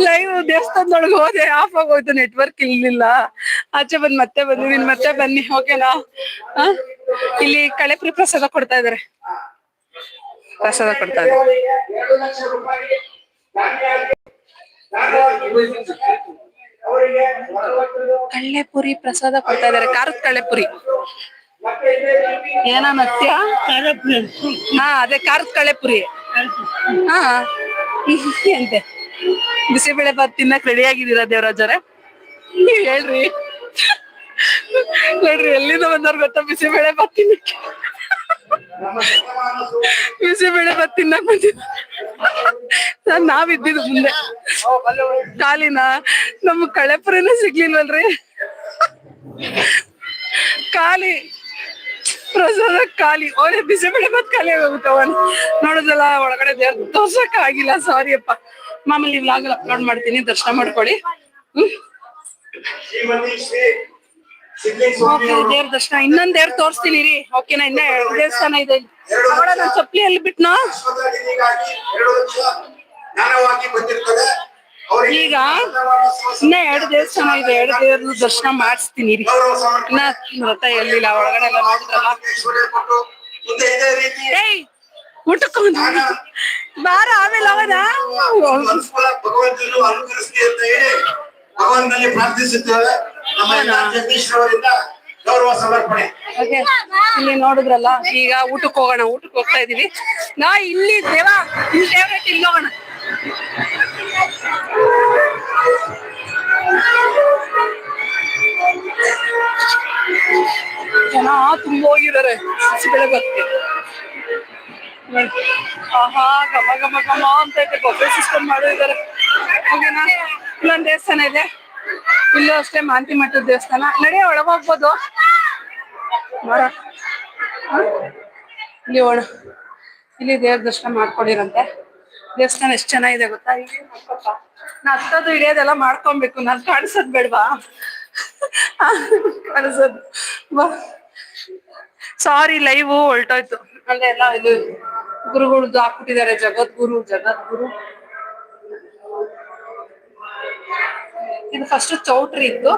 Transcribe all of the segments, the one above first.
Live ದೇವಸ್ಥಾನದೊಳಗೆ ಹೋದೆ of ಆಗೋಯ್ತು network ಇರ್ಲಿಲ್ಲ ಆಚೆ ಬಂದ್ ಮತ್ತೆ ಬಂದಿದೀನಿ ಮತ್ತೆ ಬನ್ನಿ ಓಕೆನಾ ಇಲ್ಲಿ ಇಲ್ಲಿ ಕಳೆಪುರಿ ಪ್ರಸಾದ ಕೊಡ್ತಾ ಇದಾರೆ ಪ್ರಸಾದ ಕೊಡ್ತಾ ಭಗವಂತನು ಕಳ್ಳೆಪುರಿ ಪ್ರಸಾದ ಕೊಡ್ತಾ ಇದಾರೆ ಖಾರದ ಕಳೆಪುರಿ ಏನ ನತ್ಯ ಹಾ ಅದೇ ಖಾರದ ಕಳೆಪುರಿ ಹಾ ಅಂತೆ ಬಿಸಿಬೇಳೆ ಬಾತ್ ತಿನ್ನಕ್ ರೆಡಿ ಆಗಿದ್ದೀರಾ ದೇವರಾಜರೇ? ನೀವ್ ಹೇಳ್ರಿ. ನೋಡ್ರಿ, ಎಲ್ಲಿಂದ ಬಂದವ್ರು ಗೊತ್ತಾ? ಬಿಸಿಬೇಳೆ ಬಾತ್ ತಿನ್ನಕ್ಕೆ. ಬಿಸಿಬೇಳೆ ಬಾತ್ ತಿನ್ನಕ್ ಬಂದಿದ್ದ. ನಾವಿದ್ದಿದ್ದು ಮುಂದೆ. ಕಾಲಿನ ನಮ್ಗ್ ಕಳೆಪುರನ ಸಿಗ್ಲಿಲ್ವಲ್ರಿ? ಖಾಲಿ ಪ್ರಸಾದ ಖಾಲಿ ಓಲೆ ಬಿಸಿಬೇಳೆ ಬಾತ್ ಖಾಲಿ ಆಗೋಗುತ್ತೆ ಅವನ್ ನೋಡೋದಲ್ಲ ಒಳಗಡೆ ದೇವ್ರ ತೋರ್ಸಕ್ ಆಗಿಲ್ಲ ಸಾರಿ ಅಪ್ಪ. ಮಾಮೂಲಿ ವ್ಲಾಗ್ ಅಪ್ಲೋಡ್ ಮಾಡ್ತೀನಿ ದರ್ಶನ ಮಾಡ್ಕೊಳ್ಳಿ. ದೇವ್ರ ದರ್ಶನ. ಇನ್ನೊಂದ್ ದೇವ್ರ ತೋರಿಸ್ತೀನಿ ರೀ. ಓಕೆನಾ ಇನ್ನ ಎರಡು ದೇವಸ್ಥಾನ ಇದೆ. ನನ್ ಚಪ್ಪಲಿ ಎಲ್ಲಿ ಬಿಟ್ನೋ? ಈಗ ಇನ್ನ ಎರಡು ದೇವಸ್ಥಾನ ಇದೆ. ಎರಡು ದೇವ್ರ ದರ್ಶನ ಮಾಡಿಸ್ತೀನಿ ರೀ. ಇನ್ನ ವ್ರತ ಎಲ್ಲಿಲ್ಲ? ಒಳಗಡೆ ಎಲ್ಲ ನೋಡಿದ್ರಲ್ಲ? ಊಟಕ್ಕೆ ಬಾರ ಆಮೇಲೆ ಅವನ ಭಗವಂತನು ಅಂತ ಹೇಳಿ ಭಗವಂತನಲ್ಲಿ ಪ್ರಾರ್ಥಿಸುತ್ತೇವೆ. ನಮ್ಮ ಎಲ್ಲ ಜಗದೀಶ್ ಅವರಿಂದ ಗೌರವ ಸಮರ್ಪಣೆ. ಇಲ್ಲಿ ನೋಡಿದ್ರಲ್ಲ ಈಗ ಊಟಕ್ಕೆ ಹೋಗೋಣ ಊಟಕ್ಕೆ ಹೋಗ್ತಾ ಇದೀವಿ ನಾ ಇಲ್ಲಿ ದೇವ ಇಲ್ಲಿ ಫೇವ್ರೇಟ್ ಇಲ್ಲಿ ಹೋಗೋಣ. ಜನ ತುಂಬ ಹೋಗಿದ್ದಾರೆ ಬಿಸಿಬೇಳೆ ಆಹಾ, ಘಮ ಘಮ ಘಮ ಅಂತ ಐತೆ ಬಫೆ ಸಿಸ್ಟಮ್ ಮಾಡಿದ್ದಾರೆ ಓಕೆನಾ ಇಲ್ಲೊಂದು ದೇವಸ್ಥಾನ ಇದೆ. ಇಲ್ಲೂ ಅಷ್ಟೇ ಮಾಂತಿ ಮಠದ ದೇವಸ್ಥಾನ. ನಡೆಯ ಒಳಗೋಗ್ಬೋದು. ಹ? ಇಲ್ಲಿ ಒಳ, ಇಲ್ಲಿ ದೇವ್ರ ದರ್ಶನ ಮಾಡ್ಕೊಂಡಿರಂತೆ. ದೇವಸ್ಥಾನ ಎಷ್ಟ್ ಚೆನ್ನಾಗಿದೆ ಗೊತ್ತಾ? ಇಲ್ಲಿ. ನಾ ಹತ್ತೋದು ಇಳಿಯೋದೆಲ್ಲ ಮಾಡ್ಕೊಬೇಕು. ನಾನ್ ಕಾಣಿಸೋದ್ ಬೇಡವಾ? ಕಾಣಿಸೋದು. ಬಾ. ಸಾರಿ ಲೈವ್ ಹೊಲ್ಟೋಯ್ತು ಅಂದ್ರೆ ಎಲ್ಲ ಇದು. ಗುರುಗಳದ್ದು ಹಾಕ್ಬಿಟ್ಟಿದ್ದಾರೆ ಜಗದ್ಗುರು ಜಗದ್ಗುರು. ಇದು ಫಸ್ಟ್ ಚೌಟ್ರಿ ಇತ್ತು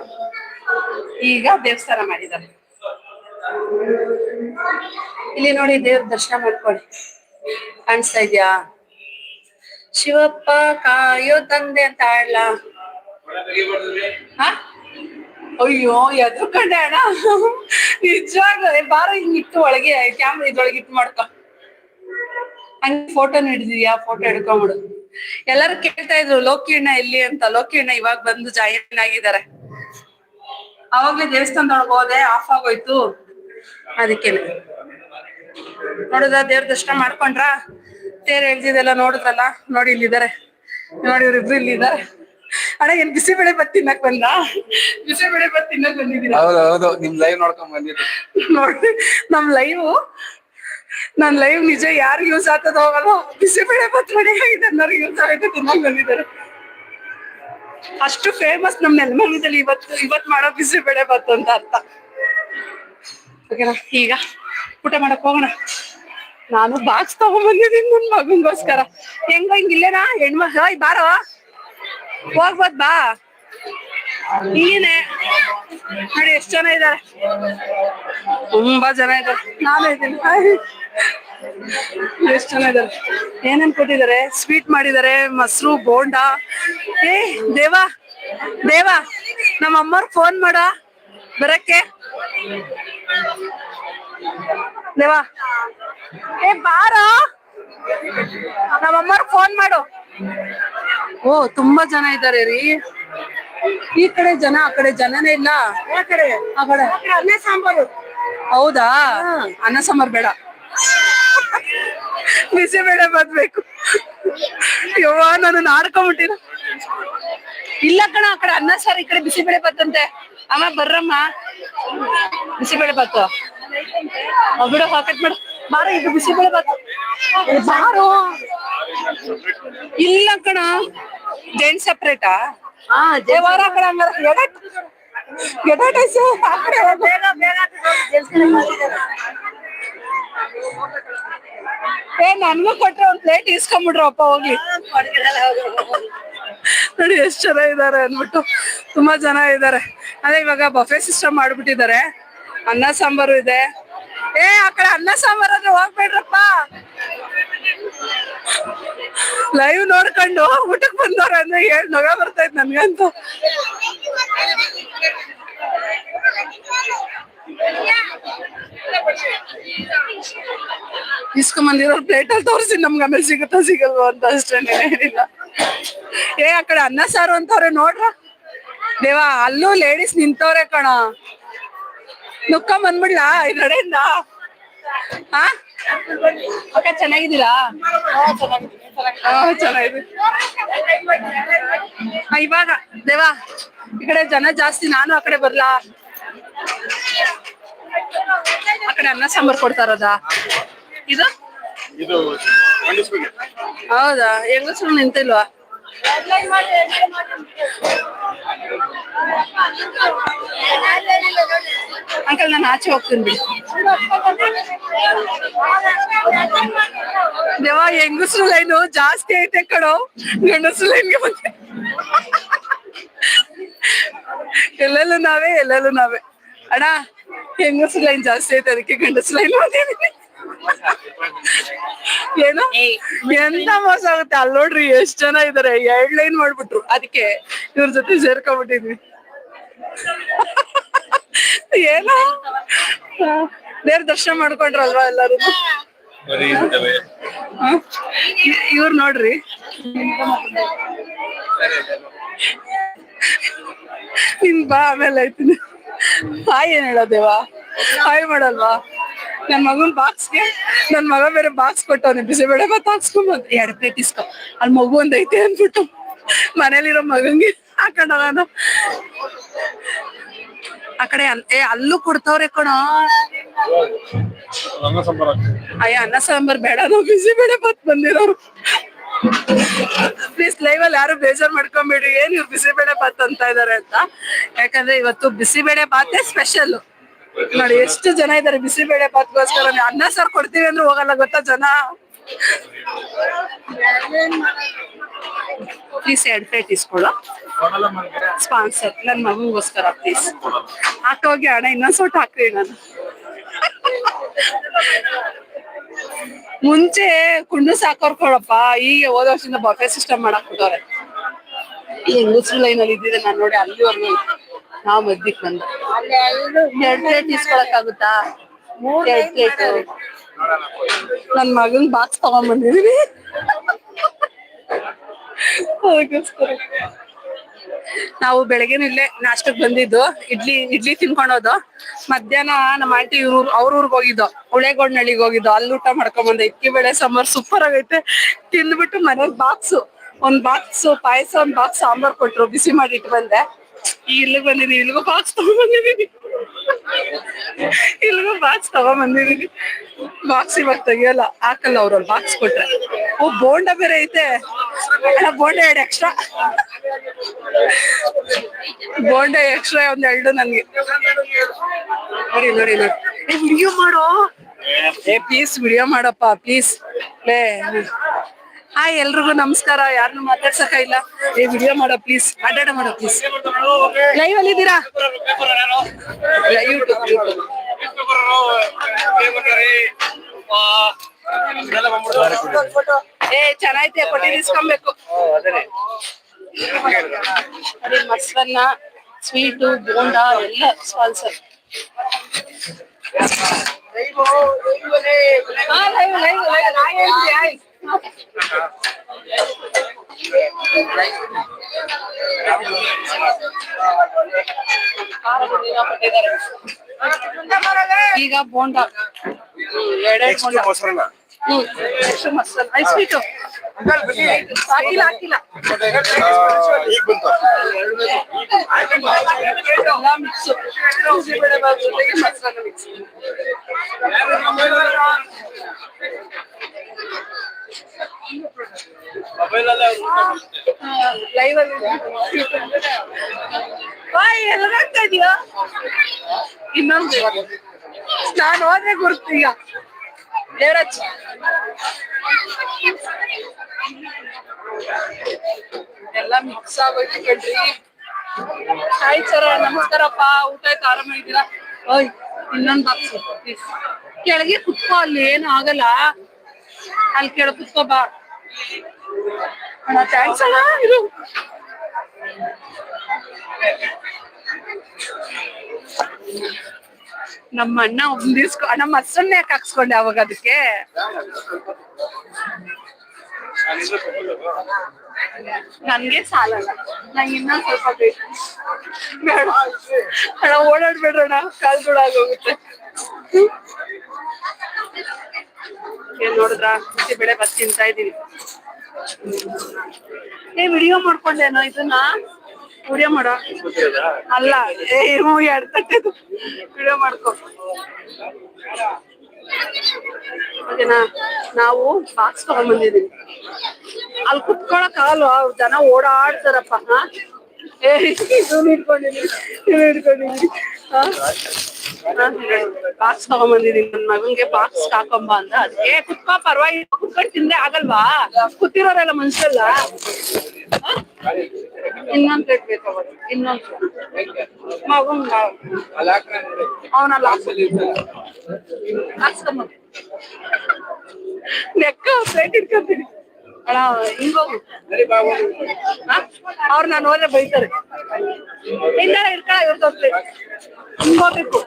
ಈಗ ದೇವಸ್ಥಾನ ಮಾಡಿದ್ದಾರೆ. ಇಲ್ಲಿ ನೋಡಿ ದೇವ್ರ ದರ್ಶನ ಮಾಡ್ಕೊಳ್ಳಿ. ಕಾಣಿಸ್ತಾ ಇದ್ಯಾ? ಶಿವಪ್ಪ ಕಾಯೋ ತಂದೆ ಅಂತ ಆಡ್ಲ ಅಯ್ಯೋ ಅಯ್ಯೋ ಕಂಡೆ ಅಣ್ಣ. ನಿಜವಾಗ್ಲೂ ಏ, ಬಾರ ಹಿಂಗಿತ್ತು ಇಟ್ಟು ಒಳಗೆ ಕ್ಯಾಮ್ರಾ ಇದ್ರೊಳಗೆ ಇಟ್ಟು ಮಾಡ್ಕೊ. ಹಂಗ್ ಫೋಟೋ ಹಿಡಿದಿದ್ಯಾ ಫೋಟೋ ಹಿಡ್ಕೊಂಬಿಡು. ಎಲ್ಲರೂ ಕೇಳ್ತಾ ಇದ್ರು ಲೋಕಿ ಅಣ್ಣ ಎಲ್ಲಿ ಅಂತ. ಲೋಕಿ ಅಣ್ಣ ಇವಾಗ ಬಂದು ಜಾಯಿನ್ ಆಗಿದ್ದಾರೆ. ಅವಾಗ್ಲೇ ದೇವಸ್ಥಾನದೊಳಗೆ ಹೋದೆ ಆಫ್ ಆಗೋಯ್ತು. ಅದಕ್ಕೆ ನೋಡುದ ದೇವ್ರ ದರ್ಶನ ಮಾಡ್ಕೊಂಡ್ರ? ತೇರ್ ಎಳ್ದಿದೆಲ್ಲ ನೋಡಿದ್ರಲ್ಲ? ನೋಡಿ ಇಲ್ಲಿದ್ದಾರೆ. ನೋಡಿ ಇವ್ರಿಬ್ರು ಇಲ್ಲಿದ್ದಾರೆ. ಅಣ್ಣ ಏನ್ ಬಿಸಿಬೇಳೆ ಬತ್ ತಿನ್ನಕ್ ಬಂದ ಬಿಸಿಬೇಳೆ ಬತ್ ತಿನ್ನಕ್ ಬಂದಿದ್ದೀರಾ? ಹೌದು ಹೌದು. ನಿಮ್ ಲೈವ್ ನೋಡ್ಕೊಂಡ್ ನೋಡಿ ನಮ್ ಲೈವ್ ನನ್ ಲೈವ್ ನಿಜ ಯಾರು ಯೂಸ್ ಆಗ್ತದ ಹೋಗಲ್ಲ ಬಿಸಿಬೇಳೆ ಬತ್ ಆಗಿದೆ ಅನ್ನೋರು ಯೂಸ್ ಆಗುತ್ತೆ ತಿನ್ನಕ್ ಬಂದಿದ್ದಾರೆ. ಅಷ್ಟು ಫೇಮಸ್ ನಮ್ ನೆಲಮಂಗಲದಲ್ಲಿ ಇವತ್ತು ಇವತ್ ಮಾಡೋ ಬಿಸಿಬೇಳೆ ಬತ್ತು ಅಂತ ಅರ್ಥ. ಓಕೆನಾ ಈಗ ಊಟ ಮಾಡಕ್ ಹೋಗೋಣ. ನಾನು ಬಾಕ್ಸ್ ತಗೊಂಡ್ಬಂದಿದ್ದೀನಿ ನನ್ ಮಗನ್ಗೋಸ್ಕರ. ಹೆಂಗ ಹಿಂಗಿಲ್ಲೇನಾ ಹೆಣ್ಮಗ ಬಾರೋ. ಹೋಗ್ಬೋದ್ ಬಾ. ಹಿಂಗೇನೆ ನೋಡಿ, ಎಷ್ಟು ಜನ ಇದ್ದಾರೆ? ತುಂಬಾ ಜನ ಇದ್ದಾರೆ. ನಾನು ಇದ್ದೀನಿ. ಎಷ್ಟು ಜನ ಇದಾರೆ ಏನೇನ್ ಕೊಟ್ಟಿದ್ದಾರೆ? ಸ್ವೀಟ್ ಮಾಡಿದ್ದಾರೆ, ಮೊಸರು, ಬೋಂಡ. ಏ, ದೇವಾ ದೇವಾ ನಮ್ಮ ಅಮ್ಮವ್ರ ಫೋನ್ ಮಾಡ. ಬರಕ್ಕೆ. ದೇವಾ. ಏ, ಬಾರ. ನಮ್ಮ ಅಮ್ಮವ್ರ ಫೋನ್ ಮಾಡು. ಓ, ತುಂಬಾ ಜನ ಇದ್ದಾರೆ ರೀ. ಈ ಕಡೆ ಜನ ಆ ಕಡೆ ಜನನೇ ಇಲ್ಲ. ಆ ಕಡೆ? ಆ ಕಡೆ. ಅನ್ನ ಸಾಂಬಾರು. ಹೌದಾ? ಅನ್ನ ಸಾಂಬಾರ್ ಬೇಡ. ಬಿಸಿ ಬೇಡ ಬದ್ಬೇಕು ಯವ್ವ ನಾನು ನಾಡ್ಕೊಂಬಿಟ್ಟಿನ ಇಲ್ಲ ಕಣ ಆ ಕಡೆ ಅನ್ನ ಸಾರು ಈ ಕಡೆ ಬಿಸಿಬೇಳೆ ಬತ್ತಂತೆ. ಅಮ್ಮ ಬರ್ರಮ್ಮ. ಬಿಸಿಬೇಳೆ ಬೇಳೆ ಅವ್ ಬಿಡು ಹಾಕಟ್ ಮಾಡು ಬಾರ ಇದು ಬಿಸಿಬೇಳೆ ಬತ್ತು. ಬಾರು. ಇಲ್ಲ ಕಣ ಜೈನ್ ಸಪ್ರೇಟಾ? ದೇವಾರ ಆ ಕಡೆ ಹಂಗಾರ ಎಡಟ್ ಎಡಟ್ ಐಸೆ ಆ ಕಡೆ ಹೋಗು. ಏ ನನ್ಗೂ ಕೊಟ್ರೆ ಒಂದ್ ಪ್ಲೇಟ್ ಇಸ್ಕೊಂಬಿಡ್ರಪ್ಪ ಹೋಗ್ಲಿ. ನೋಡಿ ಎಷ್ಟ್ ಜನ ಇದಾರೆ ಅಂದ್ಬಿಟ್ಟು ತುಂಬಾ ಜನ ಇದಾರೆ. ಅದೇ ಇವಾಗ ಬಫೆ ಸಿಸ್ಟಮ್ ಮಾಡ್ಬಿಟ್ಟಿದ್ದಾರೆ. ಅನ್ನ ಸಾಂಬಾರು ಇದೆ. ಏ ಆ ಕಡೆ ಅನ್ನ ಸಾಂಬಾರ್ ಅಂದ್ರೆ ಹೋಗ್ಬೇಡ್ರಪ್ಪ. ಲೈವ್ ನೋಡ್ಕೊಂಡು ಊಟಕ್ಕೆ ಬಂದವ್ರ ಅಂದ್ರೆ ಹೇಳಿ ನಗ ಬರ್ತೈತ್ ನನ್ಗಂತೂ ಇಸ್ಕೊಂಬಂದಿರೋ ಪ್ಲೇಟ್ ಅಲ್ಲಿ ತೋರಿಸಿ ನಮ್ಗೆ ಆಮೇಲೆ ಸಿಗುತ್ತಾ ಸಿಗಲ್ವೋ ಅಂತ ಅಷ್ಟೇ ಏನಿಲ್ಲ ಏ, ಆ ಕಡೆ ಅನ್ನ ಸಾರು ಅಂತವ್ರೆ ನೋಡ್ರ? ದೇವ, ಅಲ್ಲೂ ಲೇಡೀಸ್ ನಿಂತವ್ರೆ ಕಣ. ನುಕ್ಕ ಬಂದ್ಬಿಡ್ಲಾ ಈ ನಡೆಯಿಂದ? ಹಾ ಅಕ್ಕ ಚೆನ್ನಾಗಿದ್ದೀರಾ? ಚೆನ್ನಾಗಿದೆ. ಹಾ, ಇವಾಗ ದೇವಾ ಈ ಕಡೆ ಜನ ಜಾಸ್ತಿ ನಾನು ಆ ಕಡೆ ಬರ್ಲಾ? ಆ ಕಡೆ ಅನ್ನ ಸಾಂಬಾರ್ ಕೊಡ್ತಾರದ ಇದು? ಹೌದಾ? ಹೆಂಗಸರು ನಿಂತಿಲ್ವಾ? ಅಂಕಲ್ ನಾನು ಆಚೆ ಹೋಗ್ತೀನಿ ಬಿಡಿ ದೇವ ಹೆಂಗಸ್ರು ಲೈನು ಜಾಸ್ತಿ ಐತೆ ಕಣೋ. ಗಂಡಸ್ರು ಲೈನ್ಗೆ ಬಂದೆ ಎಲ್ಲೆಲ್ಲೂ ನಾವೇ ಎಲ್ಲೆಲ್ಲೂ ನಾವೇ. ಅಣ್ಣ ಹೆಂಗಸ್ರು ಲೈನ್ ಜಾಸ್ತಿ ಐತೆ ಅದಕ್ಕೆ ಗಂಡಸ್ ಲೈನ್ ಬಂದಿದ್ದೀನಿ ಏನು ಎಂತ ಮೋಸ ಆಗುತ್ತೆ? ಅಲ್ಲಿ ನೋಡ್ರಿ ಎಷ್ಟ್ ಜನ ಇದಾರೆ. ಎರಡ್ ಲೈನ್ ಮಾಡ್ಬಿಟ್ರು. ಅದಕ್ಕೆ ಇವ್ರ ಜೊತೆ ಸೇರ್ಕೊಂಡ್ಬಿಟ್ಟಿದ್ವಿ. ಏನೋ? ದೇವ್ರ ದರ್ಶನ ಮಾಡ್ಕೊಂಡ್ರಲ್ವಾ ಎಲ್ಲರೂ ಇವ್ರು ನೋಡ್ರಿ. ನಿನ್ ಬಾ ಆಮೇಲೆ ಆಯ್ತೀನಿ. ಹಾಯ್ ಏನ್ ಹೇಳೋದೇವಾ? ಹಾಯ್ ಮಾಡಲ್ವಾ? ನನ್ ಮಗನ್ ಬಾಕ್ಸ್ಗೆ, ನನ್ ಮಗ ಬೇರೆ ಬಾಕ್ಸ್ ಕೊಟ್ಟವನೆ ಬಿಸಿಬೇಳೆ ಮತ್ತೆ ಹಾಕ್ಸ್ಕೊಂಡ್ ಬಂದ್ ಎರಡ್ ಪ್ಲೇಟ್ ಇಸ್ಕೊ. ಅಲ್ಲಿ ಮಗು ಒಂದೈತೆ ಅಂದ್ಬಿಟ್ಟು ಮನೇಲಿರೋ ಮಗಂಗೆ ಹಾಕೊಂಡವನ ಆ ಕಡೆ ಅಲ್- ಏ ಅಲ್ಲೂ ಕೊಡ್ತಾವ್ರೆ ಕಣೋ. ಅನ್ನ ಸಾಂಬಾರ್. ಅಯ್ಯ ಅನ್ನ ಸಾಂಬಾರ್ ಬೇಡ ನಾವು ಬಿಸಿ ಬೇಳೆ ಬಾತ್ ಬಂದಿರೋರು. ಪ್ಲೀಸ್ ಲೈವ್ ಅಲ್ಲಿ ಯಾರು ಬೇಜಾರ್ ಮಾಡ್ಕೊಂಬೇಡಿ ಏನ್ ಇವ್ರು ಬಿಸಿಬೇಳೆ ಬಾತ್ ಅಂತ ಇದಾರೆ ಅಂತ. ಯಾಕಂದ್ರೆ ಇವತ್ತು ಬಿಸಿಬೇಳೆ ಬಾತೇ ಸ್ಪೆಷಲ್ ನೋಡಿ ಎಷ್ಟು ಜನ ಇದಾರೆ ಬಿಸಿಬೇಳೆ ಬಾತ್ಗೋಸ್ಕರ ಅನ್ನ ಸಾರ್ ಕೊಡ್ತೀವಿ ಅಂದ್ರೆ ಹೋಗಲ್ಲ ಗೊತ್ತಾ ಜನ? ಪ್ಲೀಸ್ ಎರಡು ಪ್ಲೇಟ್ ಇಸ್ಕೊಳ್ಳೋ ಸ್ಪಾನ್ಸರ್ ನನ್ನ ಮಗುಗೋಸ್ಕರ ಪ್ಲೀಸ್ ಹಾಕೋಗಿ ಹಣ ಇನ್ನೊಂದ್ ಸೊಟ್ಟು ಹಾಕ್ರಿ ನಾನು. ಮುಂಚೆ ಕುಂಡು ಸಾಕೋರ್ಕೊಳಪ್ಪ ಈಗ ಹೋದ ವರ್ಷದಿಂದ ಬಫೆ ಸಿಸ್ಟಮ್ ಮಾಡಕ್ ಬಿಟ್ಟವ್ರೆ. ಮುಸ್ಲಿಂ ಲೈನ್ ಅಲ್ಲಿ ಇದ್ದಿದೆ ನಾನು ನೋಡಿ ಅಲ್ಲಿವರೆಗೂ ನಾವ್ ಮದ್ದಿಕ್ ಬಂದ. ಎರಡು ಪ್ಲೇಟ್ ಇಸ್ಕೊಳಕ್ ಆಗುತ್ತಾ ಎರಡು ಪ್ಲೇಟ್ ನನ್ ಮಗನ್ ಬಾಕ್ಸ್ ತಗೊಂಡ್ಬಂದಿದೀನಿ ಅದಕ್ಕೋಸ್ಕರ. ನಾವು ಬೆಳಗ್ಗೆ ಇಲ್ಲೇ ನಾಷ್ಟಕ್ ಬಂದಿದ್ದು. ಇಡ್ಲಿ ಇಡ್ಲಿ ತಿನ್ಕೊಂಡೋದು. ಮಧ್ಯಾಹ್ನ ನಮ್ಮ ಆಂಟಿ ಇವ್ರ ಅವ್ರ ಊರ್ಗ್ ಹೋಗಿದ್ದು. ಉಳೆಗೊಂಡ್ನಳ್ಳಿಗೆ ಹೋಗಿದ್ದು. ಅಲ್ಲಿ ಊಟ ಮಾಡ್ಕೊಂಡ್ ಬಂದೆ ಇಕ್ಕಿ ಬೆಳೆ, ಸಾಂಬಾರ್ ಸೂಪರ್ ಆಗೈತೆ. ತಿಂದ್ಬಿಟ್ಟು ಮನೇಲಿ ಬಾಕ್ಸ್. ಒಂದ್ ಬಾಕ್ಸ್ ಪಾಯಸ, ಒಂದ್ ಬಾಕ್ಸ್ ಸಾಂಬಾರ್ ಕೊಟ್ರು. ಬಿಸಿ ಮಾಡಿ ಇಟ್ಟು ಬಂದೆ ಇಲ್ಲಿಗೆ ಬಂದಿದ್ದೀನಿ ಇಲ್ಲಿಗೂ ಬಾಕ್ಸ್ ತಗೊಂಡ್ ಬಂದಿದ್ದೀನಿ ಇಲ್ಲಿಗೂ ಬಾಕ್ಸ್ ತಗೊಂಡ್ ಬಂದಿದ್ದೀನಿ ಬಾಕ್ಸ್ ಇವಾಗ ತೆಗಿಯಲ್ಲ, ಹಾಕಲ್ಲ ಅವ್ರಲ್ಲಿ ಬಾಕ್ಸ್ ಕೊಟ್ರೆ. ಓ, ಬೋಂಡ ಬೇರೆ ಐತೆ. ಬೋಂಡ ಎರಡು ಎಕ್ಸ್ಟ್ರಾ ಬೋಂಡ ಎಕ್ಸ್ಟ್ರಾ ಒಂದ್ ಎರಡು ನನ್ಗೆ. ನೋಡಿ ನೋಡಿ ನೋಡಿ. ವಿಡಿಯೋ ಮಾಡೋ. ಏ ಪ್ಲೀಸ್ ವಿಡಿಯೋ ಮಾಡಪ್ಪ ಪ್ಲೀಸ್ ಲೇ ಹಾಯ್, ಎಲ್ರಿಗೂ ನಮಸ್ಕಾರ. ಯಾರನ್ನು ಮಾತಾಡ್ಸಕ ಇಲ್ಲ. ಏ ವಿಡಿಯೋ ಮಾಡೋ ಪ್ಲೀಸ್ ಅಡ್ಡಾಡ ಮಾಡೋ ಪ್ಲೀಸ್ ಲೈವ್ ಅಲ್ಲಿ ಇದ್ದೀರಾ? ಏ, ಚೆನ್ನಾಯ್ತೆ ಕೊಟ್ಟಿದ್ದು ಇಸ್ಕೊಬೇಕು. ಅದೇ ಮೊಸರನ್ನ ಸ್ವೀಟು ಬೋಂಡ, ಎಲ್ಲ ಸ್ಪಾನ್ಸರ್ ಈಗ ಬೋಂಡ. ಎರಡೆರಡು ಬೋಂಡ. ಮೊಸರನ್ನ. ಹ್ಮ್ ಎಷ್ಟು ಮೊಸರನ್ನ. ಐ ಸ್ವೀಟು ಹಾಕಿಲ್ಲ. ಹಾಕಿಲ್ಲ ಈಗ ಬಂತು. ಎಲ್ಲ ಮಿಕ್ಸ್ ಬಿಸಿಬೇಳೆ ಬಾತ್ ಜೊತೆಗೆ ಮೊಸರನ್ನ ಮಿಕ್ಸ್ ಬಾಯ್ ಎಲ್ಗಾಗ್ತಾ ಇದೀಯಾ ಇನ್ನೊಂದು ನಾನು ಹೋದ್ರೆ ಗುರುತು ಈಗ ದೇವರಾಜ್ ಎಲ್ಲ ಮಿಕ್ಸ್ ಆಗೋಯ್ತು ಕಣ್ರಿ ಹಾಯ್ ಸರ ನಮಸ್ಕಾರಪ್ಪ ಊಟ ಆಯ್ತು ಆರಾಮ ಇದ್ದೀರಾ ಓಯ್ ಇನ್ನೊಂದ್ ಬಾಕ್ಸ್ ಕೆಳಗೆ ಕುತ್ಕೋ ಅಲ್ಲಿ ಏನು ಆಗಲ್ಲ ಅಲ್ಲಿ ಕೆಳಗೆ ಕುತ್ಕೋ, ಬಾ. ಅಣ್ಣ ಥ್ಯಾಂಕ್ಸ್ ಅಣ್ಣ, ಇರು. ನಮ್ಮ ಅಣ್ಣ ಒಂದಿಸ್ಕೊ ನಮ್ಮ ಹಸನ್ನೇ ಯಾಕೆ ಹಾಕ್ಸ್ಕೊಂಡೆ ಅವಾಗ ಅದಕ್ಕೆ? ನನ್ಗೆ ಸಾಲಲ್ಲ. ನಂಗೆ ಇನ್ನೊಂದು ಸ್ವಲ್ಪ ಬೇಕು. ಅಣ್ಣ ಓಡಾಡ್ಬೇಡ್ರಣ ಕಾಲ್ ಆಗೋಗುತ್ತೆ. ಏನ್ ನೋಡಿದ್ರ? ಬಿಸಿ ಬೆಳೆ ಬಸ್ ತಿಂತಾ ಇದೀನಿ ಏ ವಿಡಿಯೋ ಮಾಡ್ಕೊಂಡೇನೋ? ಇದನ್ನ? ವಿಡಿಯೋ ಮಾಡೋ. ಅಲ್ಲ. ಏ ಎರಡು ತಟ್ಟೆದು ವಿಡಿಯೋ ಮಾಡ್ಕೊ. ಓಕೆನಾ? ನಾವು ಬಾಕ್ಸ್ ತಗೊಂಡ್ಬಂದಿದೀವಿ ಅಲ್ಲಿ ಕುತ್ಕೊಳಕ್ ಆಗಲ್ವಾ ಜನ ಓಡಾಡ್ತಾರಪ್ಪ, ಹಾ? ಏ ಬಾಕ್ಸ್ ತಗೊಂಡ್ಬಂದಿದೀನಿ ನನ್ ಮಗನ್ಗೆ ಬಾಕ್ಸ್ ಹಾಕೊಂಬ ಅಂತ ಅದಕ್ಕೆ, ಕುತ್ಕೋ, ಪರವಾಗಿಲ್ಲ, ಕುತ್ಕೊಂಡು ತಿಂದ್ರೆ ಆಗಲ್ವಾ? ಕೂತಿರೋರೆಲ್ಲ ಮನ್ಸಲ್ಲ? ಇನ್ನೊಂದ್ ಪ್ಲೇಟ್ ಬೇಕು ಇನ್ನೊಂದ್ ಮಗನ್ ಅವನಲ್ಲ ಹಾಕ್ಸ್ಕೊಂಬ ನೆಕ್ಕ ಪ್ಲೇಟ್ ಇಟ್ಕೊಂತೀನಿ ಅಣ್ಣ ಹಿಂಗೋಗು ಅವ್ರು ನಾನು ಹೋದ್ರೆ ಬೈತಾರೆ. ಇಲ್ಲ ಇವ್ರ ಇವ್ರದ್ದು ಹಿಂಗ್ ಹೋಗ್ಬೇಕು.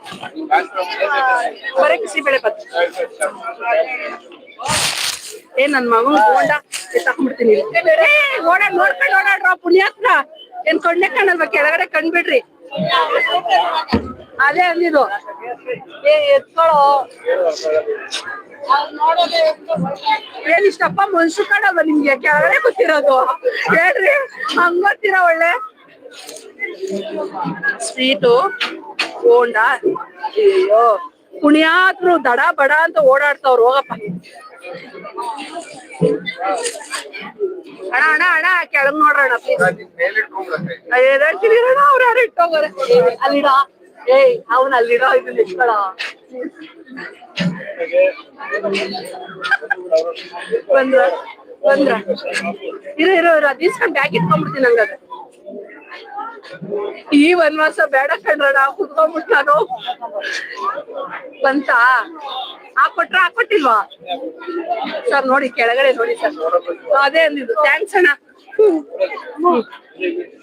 ಬರೀ ಕೃಷಿ ಬೆಳೆ ಬತ್. ಏ, ನನ್ ಮಗನ್ ಗೋಂಡ ಎತ್ತಾಕ್ಬಿಡ್ತೀನಿ ಏ, ಓಡಾಡ್, ನೋಡ್ಕೊಂಡ್ ಓಡಾಡ್ರ ಪುಣ್ಯಾತ್ರ ಏನ್ ಕಣ್ಣೆ ಕಾಣಲ್ವಾ? ಕೆಳಗಡೆ ಕಣ್ಬಿಡ್ರಿ ಅದೇ ಅಂದಿದ್ದು ಏ ಎತ್ಕೊಳ್ಳೋ ಏನ್ ಇಷ್ಟಪ್ಪ ಮನ್ಸು ಕಾಣಲ್ವಾ ನಿಮ್ಗೆ ಕೆಳಗಡೆ ಗೊತ್ತಿರೋದು ಹೇಳ್ರಿ ಹಂಗ್ ಗೊತ್ತಿರ ಒಳ್ಳೆ ಸ್ವೀಟು ಬೋಂಡ ಅಯ್ಯೋ ಪುಣ್ಯಾತ್ರು ದಡ ಬಡ ಅಂತ ಓಡಾಡ್ತಾವ್ರು ಹೋಗಪ್ಪ ಅಣ್ಣ ಅಣ್ಣ ಅಣ್ಣ ಕೆಳಗ್ ನೋಡ್ರಣ್ಣ ಪ್ಲೀಸ್ ಅವ್ರು ಯಾರು ಇಟ್ಟೋಗೋರೆ ಅಲ್ಲಿಡ ಏಯ್, ಅವನ್ ಅಲ್ಲಿರೋ ಇದನ್ನ ಇಟ್ಕೊಳ ಬಂದ್ರ ಬಂದ್ರ. ಇರೋ ಇರೋ, ಇರು, ಅದ್ ಇಸ್ಕೊಂಡ್ ಬ್ಯಾಗ್ ಇಟ್ಕೊಂಡ್ಬಿಡ್ತೀನಿ ಹಂಗಾದ್ರೆ ಈ ವನವಾಸ ಬೇಡ ಕಣ್ರಡ ಕುತ್ಕೊಂಡ್ಬಿಟ್ ನಾನು ಬಂತ ಹಾಕೊಟ್ರ ಕೊಟ್ಟಿಲ್ವಾ? ಸರ್, ನೋಡಿ, ಕೆಳಗಡೆ ನೋಡಿ ಸರ್. ಅದೇ ಅಂದಿದ್ದು. ಥ್ಯಾಂಕ್ಸ್ ಅಣ್ಣ. ಹ್ಮ್.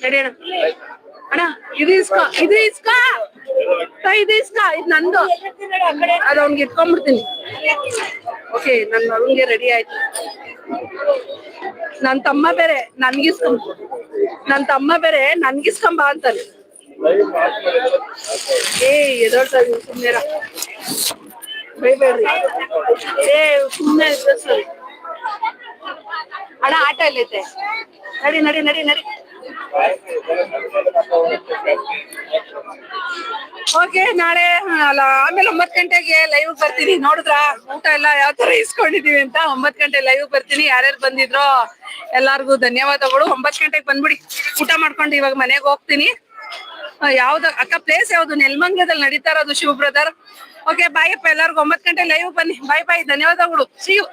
ಅಣ್ಣ ಅಣ್ಣ, ಇದು ಇಸ್ಕೋ ಇದು ಇಸ್ಕೋ. ಇದು ಇಸ್ಕೋ, ಇದು ನಂದು. ಅದು ಅವ್ನಿಗೆ ಇಟ್ಕೊಂಡ್ಬಿಡ್ತೀನಿ. ಓಕೆ, ನನ್ನ ಮಗನ್ಗೆ ರೆಡಿ ಆಯ್ತು. ನನ್ ತಮ್ಮ ಬೇರೆ ನನ್ಗಿಸ್ಕೊಂಬ ನನ್ ತಮ್ಮ ಬೇರೆ ನನ್ಗಿಸ್ಕೊಂಬ ಅಂತಾನೆ. ಏ ಎದೋಳ್ತಾ ಸುಮ್ಮನೆ ಬೈಬೇಡ್ರಿ ಏ ಇದ್ರೆ ಸರಿ. ಅಣ್ಣ, ಆಟ ಎಲ್ಲೈತೆ ನಡಿ ನಡಿ ನಡಿ ನಡಿ. ಓಕೆ ನಾಳೆ ಆಮೇಲೆ ಒಂಬತ್ ಗಂಟೆಗೆ ಲೈವ್ ಬರ್ತೀನಿ. ನೋಡಿದ್ರ? ಊಟ ಎಲ್ಲ ಯಾವ ತರ ಇಸ್ಕೊಂಡಿದೀವಿ ಅಂತ? ಒಂಬತ್ ಗಂಟೆ ಲೈವ್ ಬರ್ತೀನಿ. ಯಾರ್ಯಾರು ಬಂದಿದ್ರೋ ಎಲ್ಲಾರ್ಗು ಧನ್ಯವಾದಗಳು ಒಂಬತ್ ಗಂಟೆಗೆ ಬಂದ್ಬಿಡಿ. ಊಟ ಮಾಡ್ಕೊಂಡು ಇವಾಗ ಮನೆಗೆ ಹೋಗ್ತೀನಿ. ಯಾವ್ದು, ಅಕ್ಕ ಪ್ಲೇಸ್ ಯಾವ್ದು? ನೆಲ್ಮಂಗ್ಲದಲ್ಲಿ ನಡೀತಾ ಇರೋದು ಶಿವ ಬ್ರದರ್ ಓಕೆ ಬಾಯ್ ಅಪ್ಪ ಎಲ್ಲಾರ್ಗು. ಒಂಬತ್ ಗಂಟೆ ಲೈವ್ ಬನ್ನಿ. ಬಾಯ್ ಬಾಯ್ ಧನ್ಯವಾದಗಳು ಶಿವ್